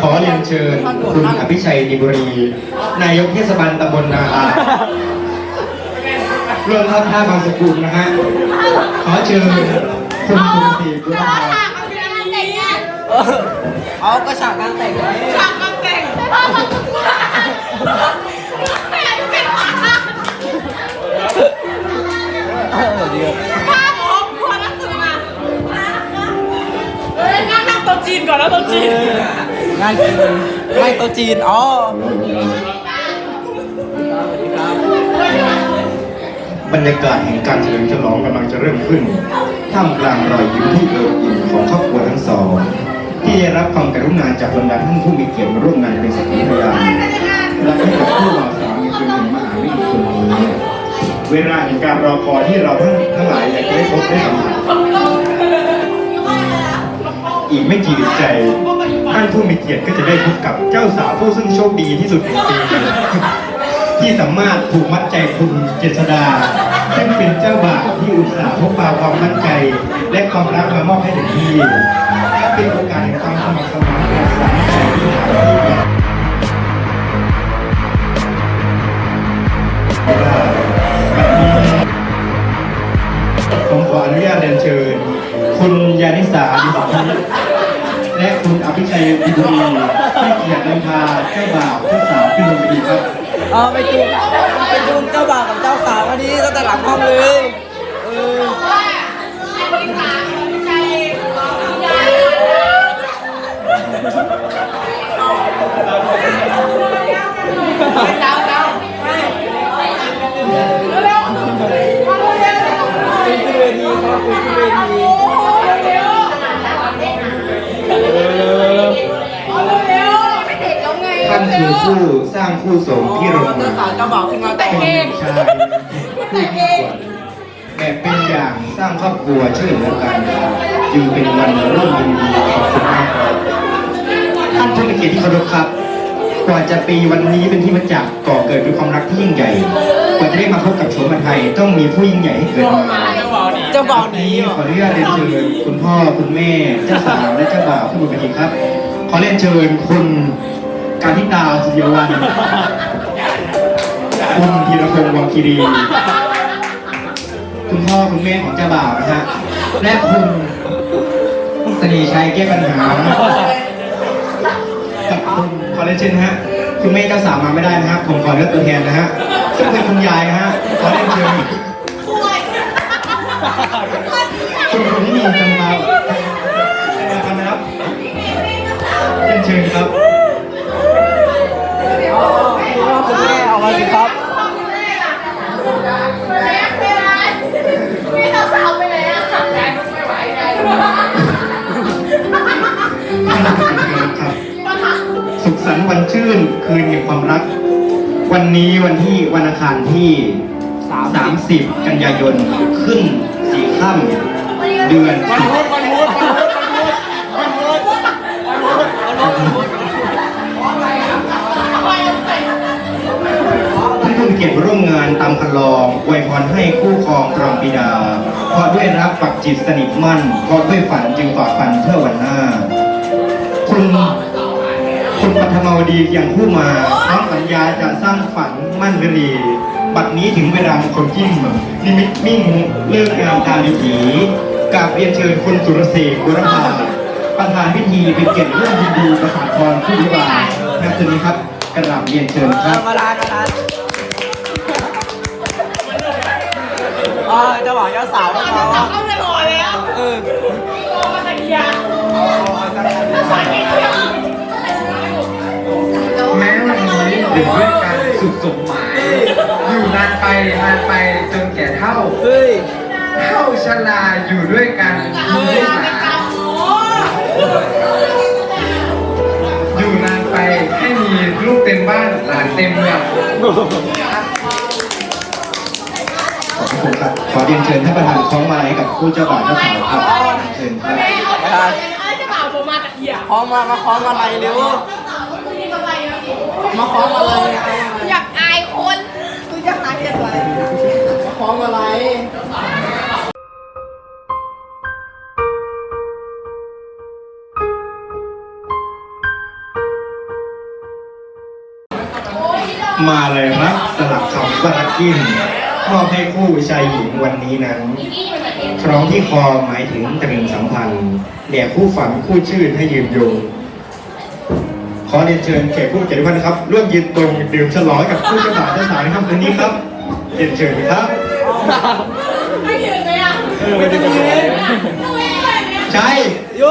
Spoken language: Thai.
ขอเรียนเชิญคุณอภิชัยนิบุรี นายกเทศบาลตำบลนาอาร่วมรับท่าบางสกุลนะฮะ ขอเชิญคุณสุนทรีบุรพา เอาก็ฉากงานแต่งไงเออเดียวจีนก่อนแล้วตัวจีนงานกินไม่โต๊ะจีนอ๋อบรรยากาศแห่งการเฉลิมฉลองกำลังจะเริ่มขึ้น ท่ามกลางรอยยิ้มที่เอิบอิ่มของครอบครัวทั้งสอง ที่ได้รับความกรุณาจากบรรดาท่านผู้มีเกียรติร่วมงานเป็นสักขีพยานและให้กับผู้บ่าวสาวในคืนแห่งมหาวิทยาลัยนี้เวลาแห่งการรอคอยที่เราทั้งทั้งหลายอยากจะได้พบได้สัมผัสอีกไม่กี่อึดใจท่านผู้มีเกียรติก็จะได้พบกับเจ้าสาวผู้ซึ่งโชคดีที่สุดในปีที่สามารถผูกมัดใจคุณเจษดาซึ่งเป็นเจ้าบ่าวที่อุตส่าห์พกพาความมั่นใจ และความรักมามอบให้ถึงที่ เป็นโอกาสแห่งความสมัครสมานและสามัคคีที่หาที่ไม่ได้วันนี้ผมขออนุญาตเรียนเชิญ คุณยานิสาดิสพันธ์และคุณอภิชัยดิบุรีให้เกียรตินำพาเจ้าบ่าวเจ้าสาวขึ้นบนเวทีครับ เออไปจูงไปจูงเจ้าบ่าวกับเจ้าสาววันนี้ตั้งแต่หลังห้องเลย คือผู้สร้างคู่สมที่ลงเจ้าสาวเจ้าบ่าวขึ้นมาแต่งเองชายผู้มีส่วนแบบเป็นอย่างสร้างครอบครัวช่วยเหลือกันจึงเป็นวันร่วมยินดีขอบคุณมากครับท่านผู้มีเกียรติที่เคารพครับ กว่าจะปีวันนี้เป็นที่มาจากก่อเกิดเป็นความรักที่ยิ่งใหญ่ กว่าจะได้มาพบกับโฉมไทยต้องมีผู้ยิ่งใหญ่ให้เกิดมาเจ้าบ่าวหนีนี้เหรอขออนุญาตเรียนเชิญคุณพ่อคุณแม่เจ้าสาวและเจ้าบ่าวขึ้นบนเวทีครับ ขอเรียนเชิญคุณ การทิตาสุริยวันคุณธีรพงศ์วังคีรี คุณพ่อคุณแม่ของเจ้าบ่าวนะฮะ และคุณสน่ห์ชัยแก้ปัญหา กับคุณขอเรียนเชนฮะ คุณแม่เจ้าสาวมาไม่ได้นะฮะผมขอเลือกตัวแทนนะฮะ ซึ่งเป็นคุณยายนะฮะ ขอเรียนเชิญคุณคนที่มีจำมาจำมานะครับเรียนเชิญครับ ชื่นคืนแห่งความรัก วันนี้วันที่วันอังคารที่ 30 กันยายนขึ้นสี่ค่ำเดือนวันสิบพุธวันพุธวันพุธวันพุธวันพุธวันพุธท่านผู้มีเกียรติมาร่วมงานตามคันลองอวยพรให้คู่ครองครองบิดา เพราะด้วยรักปักจิตสนิทมั่น เพราะด้วยฝันจึงฝ่าฟันเพื่อวันหน้า คุณ คุณปัทมาวดีอย่างผู้มาพร้อมสัญญาจะสร้างฝันมั่นวลีบัดนี้ถึงเวลามงคนยิ่งนิมิตมิ่งเลิกงามตามวิถีกราบเรียนเชิญคุณสุรเสกบุรพาประธานพิธีเป็นเกียรติร่วมยินดีประสานพรผู้วิวาห์ณคืนนี้ครับกราบเรียนเชิญครับมาลามาลานอ๋อเจ้าบ่าวเจ้าสาวของเราเข้าไปรอแล้วเออรอมาแต่ยา อยู่ด้วยกันสุขสมหมาย อยู่นานไปนานไปจนแก่เท่าเฮ้ยเท่าชราอยู่ด้วยกันมีลูกหลานอยู่นานไปให้มีลูกเต็มบ้านหลานเต็มเมืองขอบคุณครับขอเรียนเชิญท่านประธานคล้องมาลัยให้กับผู้เจ้าบ่าวเจ้าสาวครับเชิญครับเอาเอาจะบ่าวผมมาแต่เฮียคล้องมามาคล้องมาอะไรเร็วมีอะไรอะ มาคล้องมาเลยอยากอายคนกูอยากอายอะไรมาคล้องมาอะไรมาเลยรักสลับคำว่ารักกินมอบให้คู่ชายหญิงวันนี้นั้นคล้องที่คอหมายถึงตรึงสัมพันธ์แด่คู่ฝันคู่ชื่นให้ยืนยง ขอเรียนเชิญแขกผู้เกียรติทุกท่านนะครับร่วมยืนตรงดื่มฉลองกับคู่เจ้าบ่าวเจ้าสาวในค่ำคืนนี้ครับเรียนเชิญครับไม่ยืนไหมอะเออไม่ได้ยืนทำไมไม่ไหมใช่โย